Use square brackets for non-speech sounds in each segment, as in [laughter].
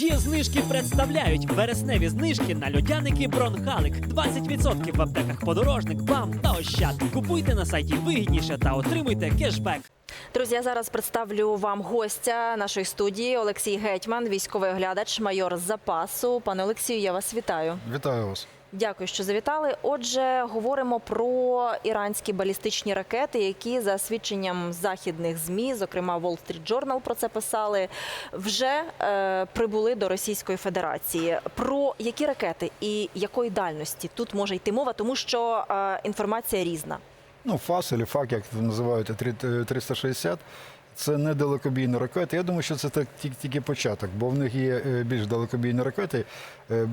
Є знижки представляють вересневі знижки на льодяники Бронхалик. 20% в аптеках подорожник, бам та ощад. Купуйте на сайті вигідніше та отримуйте кешбек. Друзі, я зараз представлю вам гостя нашої студії Олексій Гетьман, військовий оглядач, майор з запасу. Пане Олексію, я вас вітаю. Вітаю вас. Дякую, що завітали. Отже, говоримо про іранські балістичні ракети, які за свідченням західних змі, зокрема Wall Street Journal про це писали, вже е, прибули до Російської Федерації. Про які ракети і якої дальності тут може йти мова, тому що е, інформація різна. Ну, ФАС, або ФАК, як називають, 3- 360, це не далекобійні ракети. Я думаю, що це так тільки, початок, бо в них є е, більш далекобійні ракети. Е,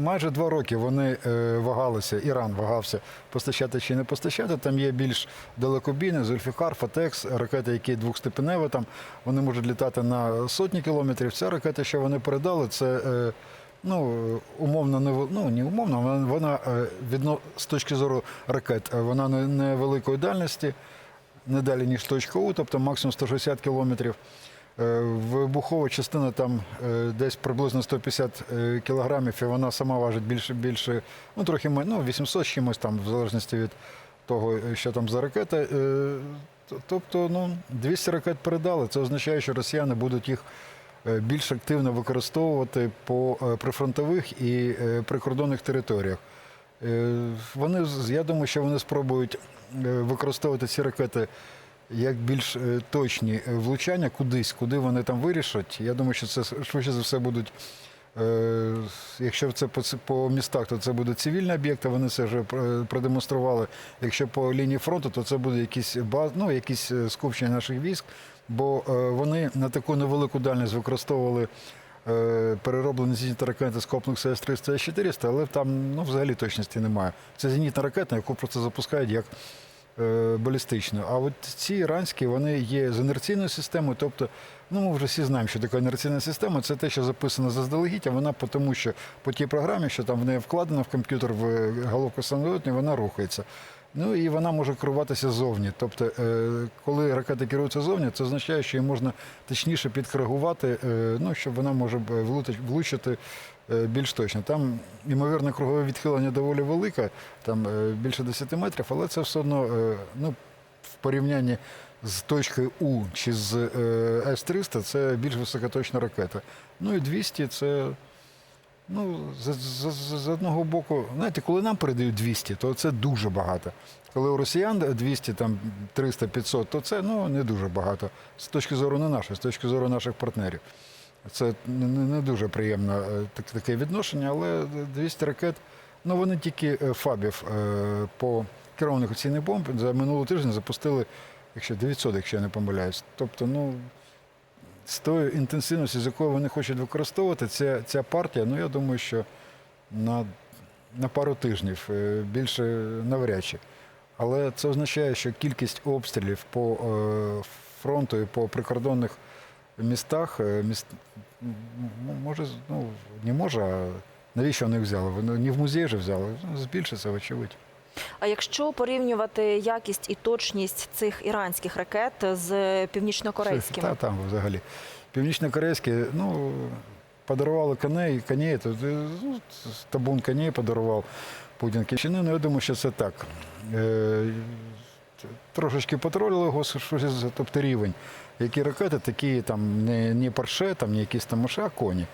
Майже два роки вони е, вагалися, Іран вагався постачати чи не постачати. Там є більш далекобійні, Зульфіхар, Фатекс, ракети, які двохстепеневі, там вони можуть літати на сотні кілометрів. Ця ракета, що вони передали, це. Ну, умовно, не ну, не умовно, вона, відно, з точки зору ракет, вона не- невеликої дальності, не далі, ніж точка У, тобто максимум 160 кілометрів. Е, Вибухова частина там е, десь приблизно 150 е, кілограмів, і вона сама важить більше, більше ну, трохи ну, 800 з чимось там, в залежності від того, що там за ракета. Тобто, ну, 200 ракет передали. Це означає, що росіяни будуть їх більш активно використовувати по прифронтових і прикордонних територіях. Е, Вони, я думаю, що вони спробують е, використовувати ці ракети як більш е, точні влучання кудись, куди вони там вирішать. Я думаю, що це швидше за все будуть. Якщо це по, по містах, то це буде цивільні об'єкти, вони це вже продемонстрували. Якщо по лінії фронту, то це буде якісь баз, ну, якісь скупчення наших військ, бо вони на таку невелику дальність використовували перероблені зенітні ракети з комплексу С-300 С-400, але там ну, взагалі точності немає. Це зенітна ракета, яку просто запускають як е, балістичну. А от ці іранські вони є з інерційною системою. Тобто, ну ми вже всі знаємо, що таке інерційна система це те, що записано заздалегідь, а вона тому, що по тій програмі, що там в неї вкладено в комп'ютер в головку самолітні, вона рухається. Ну і вона може керуватися зовні. Тобто, е, коли ракета керується зовні, це означає, що її можна точніше підкоригувати, е, ну, щоб вона може влучити е, більш точно. Там, ймовірно, кругове відхилення доволі велике, там більше 10 метрів, але це все одно ну, в порівнянні з точкою У чи з е, С-300 це більш високоточна ракета. Ну і 200 це. Ну, з, з, з, з одного боку, знаєте, коли нам передають 200, то це дуже багато. Коли у росіян 200, там 300, 500, то це ну, не дуже багато. З точки зору не нашої, з точки зору наших партнерів. Це не, не дуже приємне так- таке відношення, але 200 ракет, ну вони тільки е, фабів е, по керованих оцінних бомб за минулий тиждень запустили, якщо 900, якщо я не помиляюсь. Тобто, ну, з тою інтенсивністю, з якою вони хочуть використовувати, ця, ця партія, ну я думаю, що на, на пару тижнів е, більше навряд чи. Але це означає, що кількість обстрілів по е, фронту і по прикордонних містах е, міст, може, ну, не може, а навіщо вони взяли? Вони не в музей же взяли, ну, збільшиться, вочевидь. А якщо порівнювати якість і точність цих іранських ракет з північнокорейськими, Та там взагалі. Північно-корейські, ну, подарували коней, коней, то, е, ну, табун коней подарував Путін Кичини. Ну, я думаю, що це так. Е, Трошечки потролили його, тобто рівень. Які ракети, такі там не, не парше, там, не якісь там миші, а коні.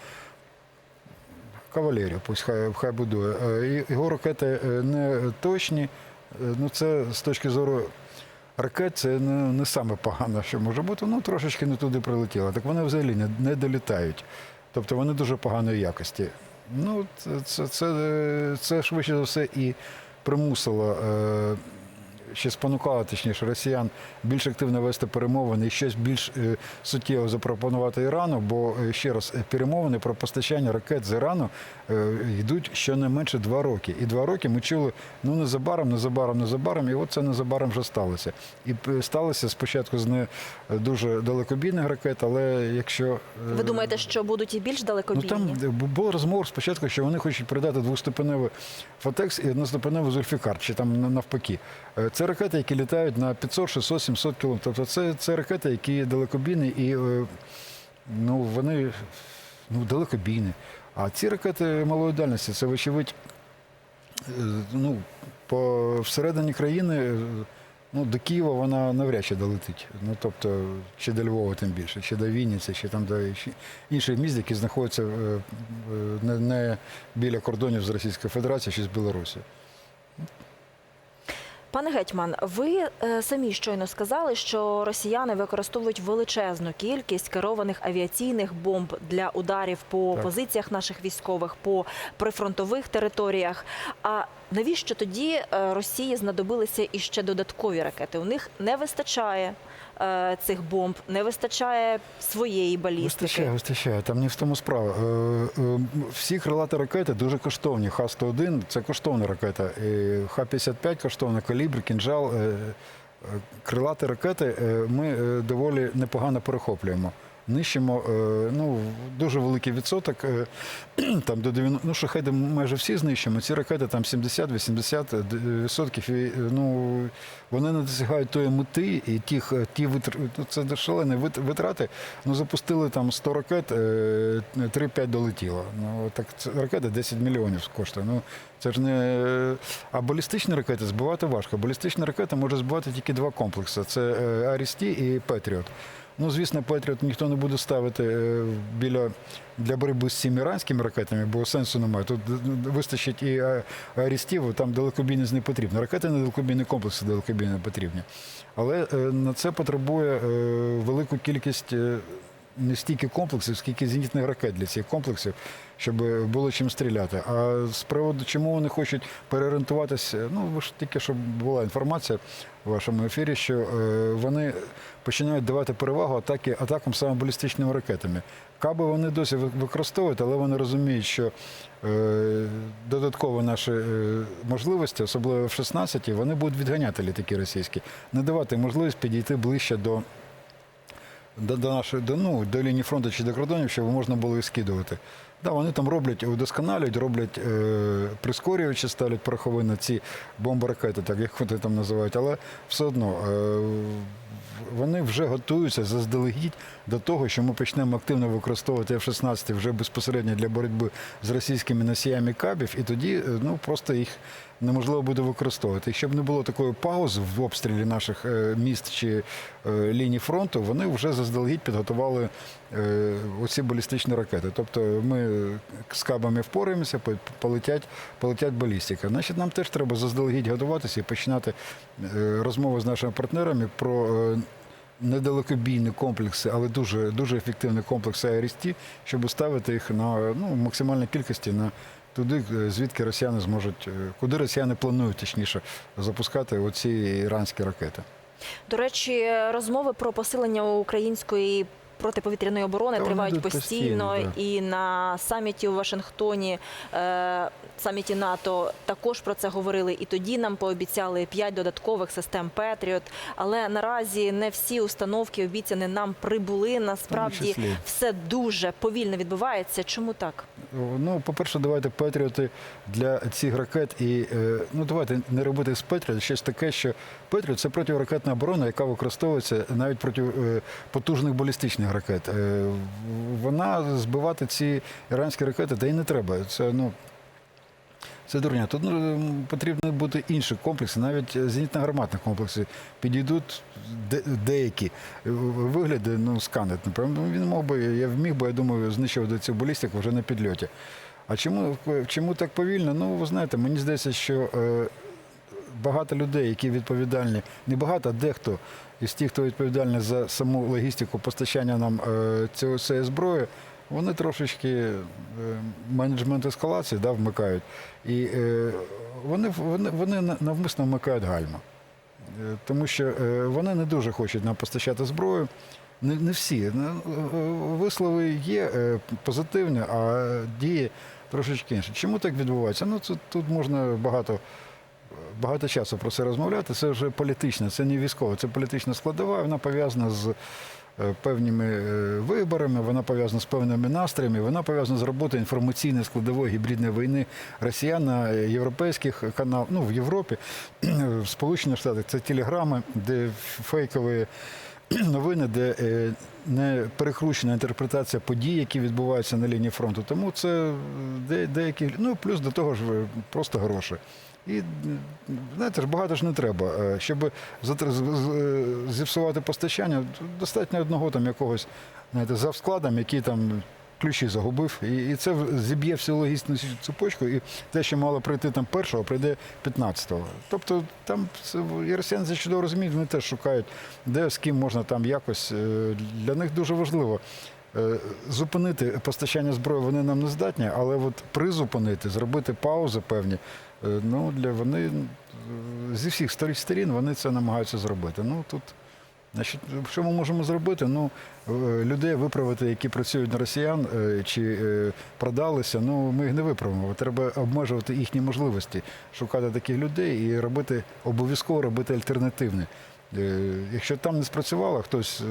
Кавалерія, пусть хай, хай будує. Е, Його ракети е, не точні. Е, Ну, це з точки зору ракет, це не, не саме погано, що може бути. Ну, трошечки не туди прилетіло. Так вони взагалі не, не долітають. Тобто вони дуже поганої якості. Ну, це, це, це, це швидше за все і примусило. Е, ще спонукало, точніше, росіян більш активно вести перемовини і щось більш е, суттєво запропонувати Ірану, бо е, ще раз е, перемовини про постачання ракет з Ірану йдуть щонайменше два роки. І два роки ми чули ну незабаром, незабаром, незабаром, і от це незабаром вже сталося. І сталося спочатку з не дуже далекобійних ракет, але якщо ви думаєте, що будуть і більш Ну там бу- була розмова спочатку, що вони хочуть передати двоступеневий Фотекс і одноступеневий Зульфікар, чи там навпаки. Е, Це ракети, які літають на 500, 600, 700 кілометрів. Тобто це, це ракети, які далекобійні і е, ну, вони ну, далекобійні. А ці ракети малої дальності, це вочевидь, е, ну, по всередині країни, е, ну, до Києва вона навряд чи долетить. Ну, тобто, чи до Львова тим більше, чи до Вінниці, чи там до інших міст, які знаходяться не, не біля кордонів з Російською Федерацією чи з Білорусі. Пане гетьман, ви е, самі щойно сказали, що росіяни використовують величезну кількість керованих авіаційних бомб для ударів по Так. позиціях наших військових, по прифронтових територіях. А навіщо тоді е, Росії знадобилися іще додаткові ракети? У них не вистачає цих бомб, не вистачає своєї балістики. Вистачає, вистачає. Там не в тому справа. Е, е, Всі крилаті ракети дуже коштовні. Х-101 це коштовна ракета. І Х-55 коштовна, калібр, кінжал. Е, е, Крилаті ракети е, ми е, доволі непогано перехоплюємо. Нищимо е, ну, дуже великий відсоток, е, [clears throat] там до 90, ну, шахеди майже всі знищимо. Ці ракети там 70-80 відсотків. І, е, ну, вони не досягають тої мети і тих, ті витр... ну, це шалені витрати. Ну, запустили там 100 ракет, е, 3-5 долетіло. Ну, так ракета 10 мільйонів коштує. Ну, це ж не... А балістичні ракети збивати важко. Балістична ракета може збивати тільки два комплекси. Це Арісті і Петріот. Ну, звісно, Петріот ніхто не буде ставити е, біля для боротьби з цими іранськими ракетами, бо сенсу немає. Тут е, вистачить і Арістів, там далекобійність не потрібна. Ракети на далекобійні комплекси далекобійні потрібні. Але е, на це потребує е, велику кількість е, не стільки комплексів, скільки зенітних ракет для цих комплексів, щоб було чим стріляти. А з приводу, чому вони хочуть переорієнтуватися, ну ви ж тільки щоб була інформація в вашому ефірі, що е, вони починають давати перевагу атаки, атакам саме балістичними ракетами. Каби вони досі використовують, але вони розуміють, що е, додатково наші е, можливості, особливо в 16-ті, вони будуть відганяти літаки російські, не давати можливість підійти ближче до до, до нашої до, ну, до лінії фронту чи до кордонів, щоб можна було їх скидувати. Да, вони там роблять, удосконалюють, роблять е, прискорювачі, ставлять порохові ці бомборакети, так як вони там називають, але все одно е, вони вже готуються заздалегідь до того, що ми почнемо активно використовувати F-16 вже безпосередньо для боротьби з російськими носіями кабів, і тоді е, ну, просто їх неможливо буде використовувати. І щоб не було такої паузи в обстрілі наших е, міст чи е, ліній фронту, вони вже заздалегідь підготували е, оці балістичні ракети. Тобто ми з кабами впораємося, полетять, полетять балістика. Значить, нам теж треба заздалегідь готуватися і починати розмови з нашими партнерами про. Недалекобійні комплекси, але дуже дуже ефективні комплекси АРСТ, щоб ставити їх на ну, максимальній кількості на туди, е, звідки росіяни зможуть, е, куди росіяни планують точніше запускати оці іранські ракети. До речі, розмови про посилення української протиповітряної оборони Та тривають постійно, постійно, да. і на саміті у Вашингтоні, е, саміті НАТО, також про це говорили. І тоді нам пообіцяли п'ять додаткових систем Петріот. Але наразі не всі установки обіцяні нам прибули. Насправді все дуже повільно відбувається. Чому так? Ну, по-перше, давайте Петріоти для цих ракет і е, ну давайте не робити з Петріот щось таке, що Петріот це протиракетна оборона, яка використовується навіть проти е, потужних балістичних ракет. Е, Вона збивати ці іранські ракети, та й не треба. Це ну. Це дурня. Тут потрібно бути інші комплекси, навіть зенітно-гарматні комплекси підійдуть де, деякі вигляди, ну. Напевно, він мог би, я вміг би, я думаю, знищувати цю балістику вже на підльоті. А чому, чому так повільно? Ну, ви знаєте, мені здається, що е, багато людей, які відповідальні, не багато, а дехто із тих, хто відповідальний за саму логістику постачання нам е, цього цієї зброї, вони трошечки е, менеджмент ескалації да, вмикають. І е, вони, вони, вони навмисно вмикають гальма. Е, Тому що вони не дуже хочуть нам постачати зброю. Не, не всі. Вислови є позитивні, а дії трошечки інші. Чому так відбувається? Ну, це, тут можна багато, багато часу про це розмовляти. Це вже політичне, це не військово, це політична складова, вона пов'язана з певними е, виборами, вона пов'язана з певними настроями, вона пов'язана з роботою інформаційної складової гібридної війни росіян на європейських каналах, ну в Європі, [clears throat] в Сполучених Штатах це телеграми, де фейкові [clears throat] новини, де е, не перекручена інтерпретація подій, які відбуваються на лінії фронту. Тому це е, деякі, ну плюс до того ж е, просто гроші. І знаєте багато ж не треба. Е, Щоб зіпсувати постачання, достатньо одного там якогось знаєте, за складом, який там ключі загубив. І, і це зіб'є всю логістичну цепочку, і те, що мало прийти там першого, прийде 15-го. Тобто там і росіяни це чудово розуміють, вони теж шукають, де з ким можна там якось. е, Для них дуже важливо. Е, Зупинити постачання зброї вони нам не здатні, але от призупинити, зробити паузи певні. е, Ну, для вони е, зі всіх сторін сторін вони це намагаються зробити. Ну тут, значить, що ми можемо зробити? Ну, людей виправити, які працюють на росіян чи продалися. Ну ми їх не виправимо. Треба обмежувати їхні можливості, шукати таких людей і робити обов'язково робити альтернативне. Е, Якщо там не спрацювало, хтось е,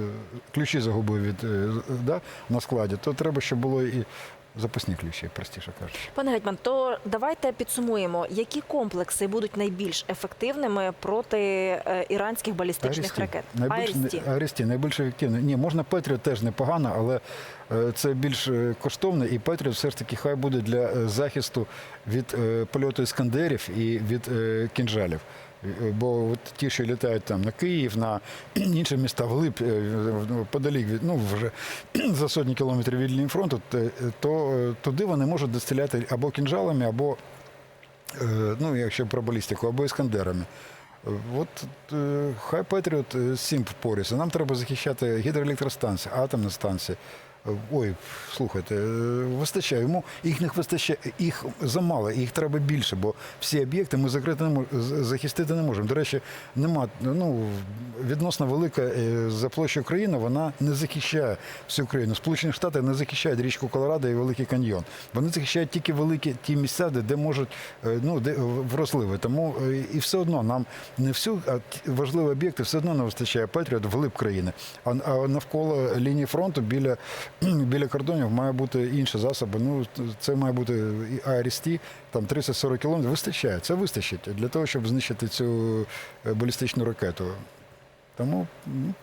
ключі загубив від е, да, на складі, то треба, щоб було і запасні ключі, простіше кажучи. Пане Гетьман, то давайте підсумуємо, які комплекси будуть найбільш ефективними проти іранських балістичних ракет? Найбільш. Арісті найбільш ефективний. Ні, можна Петріот теж непогано, але це більш е, коштовно, і Петріот все ж таки хай буде для захисту від польоту іскандерів і від кінжалів. Е, Бо от ті, що літають там на Київ, на [clears throat] інші міста вглиб, е, ну, подалік від ну вже [clears throat] за сотні кілометрів від лінії фронту, те- то е, туди вони можуть достріляти або кінжалами, або Е, ну, якщо про балістику, або іскандерами. Е, От е, хай Петріот е, з цим впоряться. Нам треба захищати гідроелектростанції, атомні станції. Ой, слухайте, е, вистачає йому, їх не вистачає, їх замало, їх треба більше, бо всі об'єкти ми закрити не мож- захистити не можемо. До речі, нема ну відносно велика е, за площу країна, вона не захищає всю країну. Сполучені Штати не захищають річку Колорадо і Великий каньйон. Вони захищають тільки великі ті місця, де, де можуть е, ну де вросливі. Тому і все одно нам не всю, а важливі об'єкти все одно не вистачає Петріот вглиб країни. А навколо лінії фронту біля, [clears throat] біля кордонів має бути інші засоби. Ну це має бути і АРСТ, там 30-40 кілометрів. Вистачає. Це вистачить для того, щоб знищити цю е, балістичну ракету. Тому ну,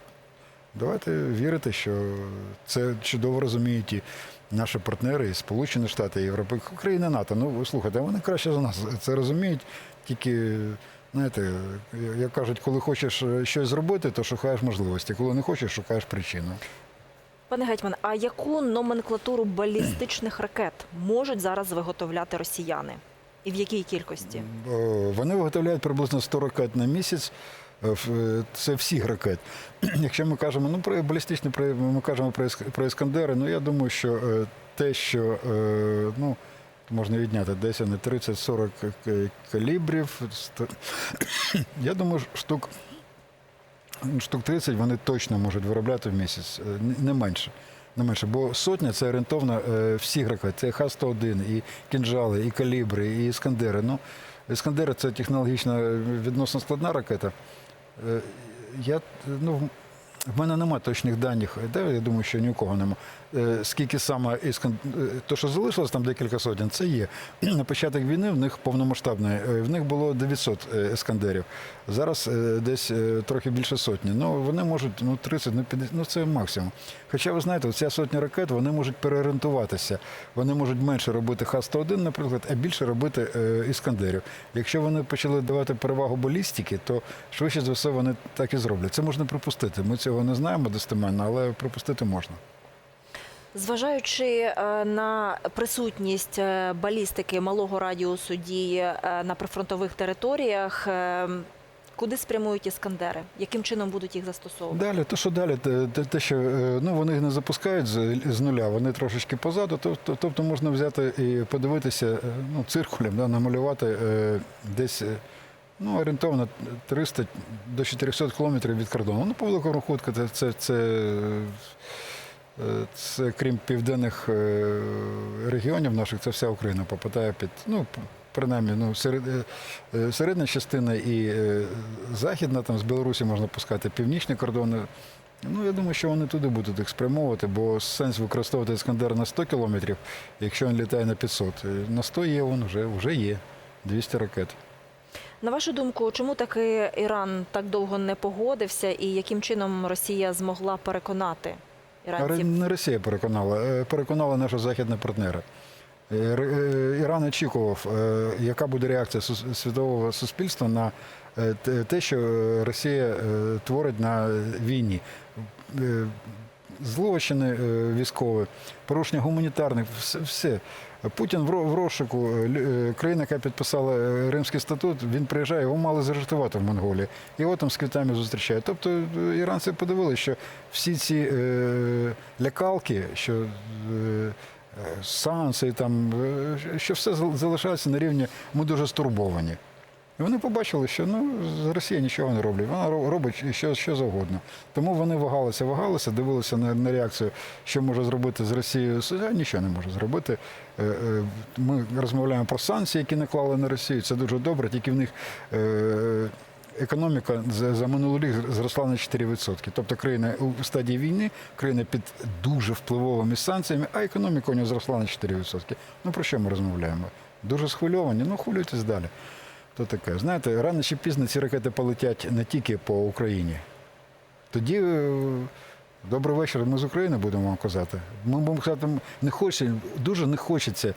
давайте вірити, що це чудово розуміють і наші партнери, і Сполучені Штати, і Європи, країни НАТО. Ну, слухайте, вони краще за нас це розуміють. Тільки, знаєте, як кажуть, коли хочеш е, щось зробити, то шукаєш можливості. Коли не хочеш, шукаєш причину. Пане Гетьман, а яку номенклатуру балістичних ракет можуть зараз виготовляти росіяни? І в якій кількості? Вони виготовляють приблизно 100 ракет на місяць. Е, е, Це всіх ракет. [clears throat] Якщо ми кажемо, ну про балістичні, ми кажемо про про іскандери, ну я думаю, що е, те, що е, ну, можна відняти десь не 30-40 калібрів, [coughs] я думаю, штук, штук 30 вони точно можуть виробляти в місяць, е, не менше. Не менше, бо сотня це орієнтовно е, всі ракети. Це Х-101, і кінжали, і калібри, і іскандери. Ну, іскандери це технологічно е, відносно складна ракета. Я, ну, в мене немає точних даних, я думаю, що ні у кого нема. Е, Скільки саме іскан... е, то, що залишилось там декілька сотень, це є. [clears throat] На початок війни в них повномасштабної, е, в них було 900 е, іскандерів. Зараз десь трохи більше сотні. Ну, вони можуть ну, 30, ну, 50, ну це максимум. Хоча ви знаєте, ця сотня ракет вони можуть переорієнтуватися. Вони можуть менше робити Х-101, наприклад, а більше робити іскандерів. Якщо вони почали давати перевагу балістики, то швидше за все вони так і зроблять. Це можна припустити. Ми цього не знаємо достеменно, але припустити можна. Зважаючи е, на присутність е, балістики малого радіусу дії е, на прифронтових територіях, куди спрямують іскандери? Яким чином будуть їх застосовувати? Далі, то що далі, те, те- що ну, вони їх не запускають з, з нуля, вони трошечки позаду. то- то- Тобто можна взяти і подивитися ну, циркулем, да, намалювати десь ну, орієнтовно 300 до 400 кілометрів від кордону. Ну, по великому рахунку, це, це, це, це крім південних е, регіонів наших, це вся Україна попадає під. Ну, Принаймні, ну, серед, е, е, середня частина і е, західна, там з Білорусі можна пускати північні кордони. Ну, я думаю, що вони туди будуть їх спрямовувати, бо сенс використовувати Іскандер на 100 кілометрів, якщо він літає на 500. Е, На 100 є він вже, вже є 200 ракет. На вашу думку, чому таки Іран так довго не погодився, і яким чином Росія змогла переконати Ре- іранців? Не Росія переконала, е, переконала наші західні партнери. Е, е, Іран очікував, яка буде реакція світового суспільства на те- що Росія творить на війні. Злочини військові, порушення гуманітарних, все. Путін в розшуку, е, е, країна, яка підписала е, Римський статут, він приїжджає, його мали заарештувати в Монголії. Його там з квітами зустрічають. Тобто іранці подивилися, що всі ці лякалки, що санкції, там, що все залишається на рівні ми дуже стурбовані. І вони побачили, що ну, Росія нічого не робить, вона робить що, що завгодно. Тому вони вагалися, вагалися, дивилися на, на реакцію, що може зробити з Росією. США нічого не може зробити. Е, е, Ми розмовляємо про санкції, які наклали на Росію. Це дуже добре, тільки в них. е, Економіка за минулий рік зросла на 4%. Тобто країна у стадії війни, країна під дуже впливовими санкціями, а економіка у нього зросла на 4%. Ну про що ми розмовляємо? Дуже схвильовані, ну хвилюйтесь далі. То таке. Знаєте, рано чи пізно ці ракети полетять не тільки по Україні. Тоді е, добрий вечір, ми з України будемо вам казати. Ми будемо казати, не хочеться, дуже не хочеться,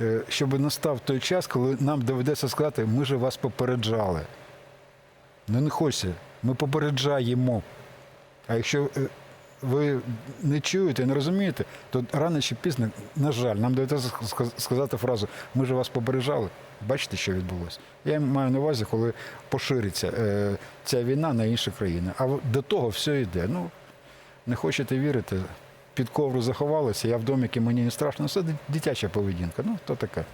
е, щоб настав той час, коли нам доведеться сказати, ми же вас попереджали. Ну не хочеться. Ми попереджаємо. А якщо е, ви не чуєте, не розумієте, то рано чи пізно, на жаль, нам доведеться сказати фразу Ми ж вас попереджали. Бачите, що відбулося? Я маю на увазі, коли пошириться е, ця війна на інші країни. А до того все йде. Ну, не хочете вірити, під ковру заховалися, я в доміки, мені не страшно. Це дитяча поведінка. Ну, то таке.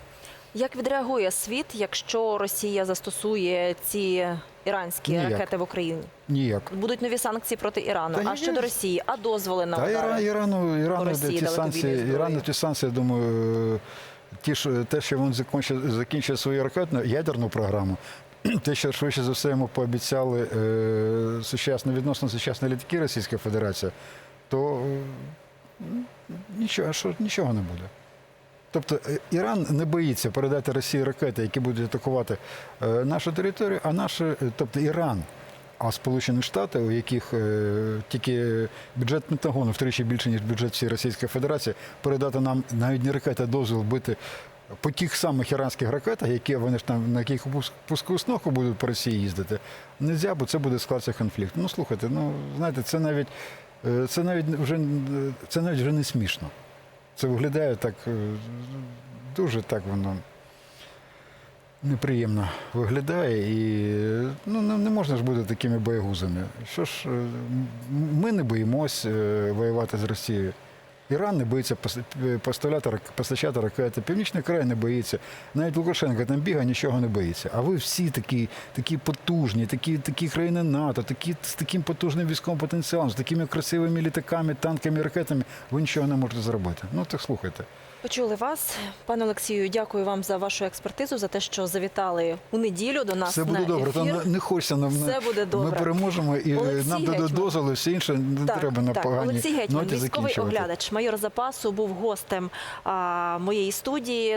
Як відреагує світ, якщо Росія застосує ці іранські Ніяк. ракети в Україні? Ніяк. Будуть нові санкції проти Ірану. Та а є. щодо Росії, а дозволи на Та удари? Іра- Ірану, Ірану Росії ті санкції. Ірану ті санкції, я думаю, ті, що, те, що він закінчить, закінчить свою ракетну ядерну програму, [clears throat] те, що швидше за все йому пообіцяли е, сучасно, відносно сучасні літаки Російської Федерації, то е, нічого, що, нічого не буде. Тобто е, Іран не боїться передати Росії ракети, які будуть атакувати е, нашу територію, а наші, е, тобто Іран, а Сполучені Штати, у яких тільки бюджет Пентагону втричі більше, ніж бюджет всієї Російської Федерації, передати нам навіть не ракети, а дозвіл бити по тих самих іранських ракетах, які вони ж там на яких пуск- пускову будуть по Росії їздити, не можна, бо це буде складатися конфлікт. Ну слухайте, ну знаєте, це навіть це навіть вже це навіть вже не смішно. Це виглядає так е, дуже так воно неприємно виглядає і ну, не, можна ж бути такими боягузами. Що ж, е, ми не боїмось е, воювати з Росією. Іран не боїться поставляти, постачати ракети, Північний край не боїться. Навіть Лукашенко там бігає, нічого не боїться. А ви всі такі, такі потужні, такі, такі країни НАТО, такі, з таким потужним військовим потенціалом, з такими красивими літаками, танками, ракетами, ви нічого не можете зробити. Ну так слухайте. Почули вас, пане Олексію. Дякую вам за вашу експертизу, за те, що завітали у неділю до нас. Все буде на добре. ефір. Там не хочеться нам Все буде добре. Ми переможемо і Олексій нам дадуть дозволи, все інше не Так, треба на так. погані Олексій Гетьман, військовий оглядач, майор запасу, був гостем а, моєї студії.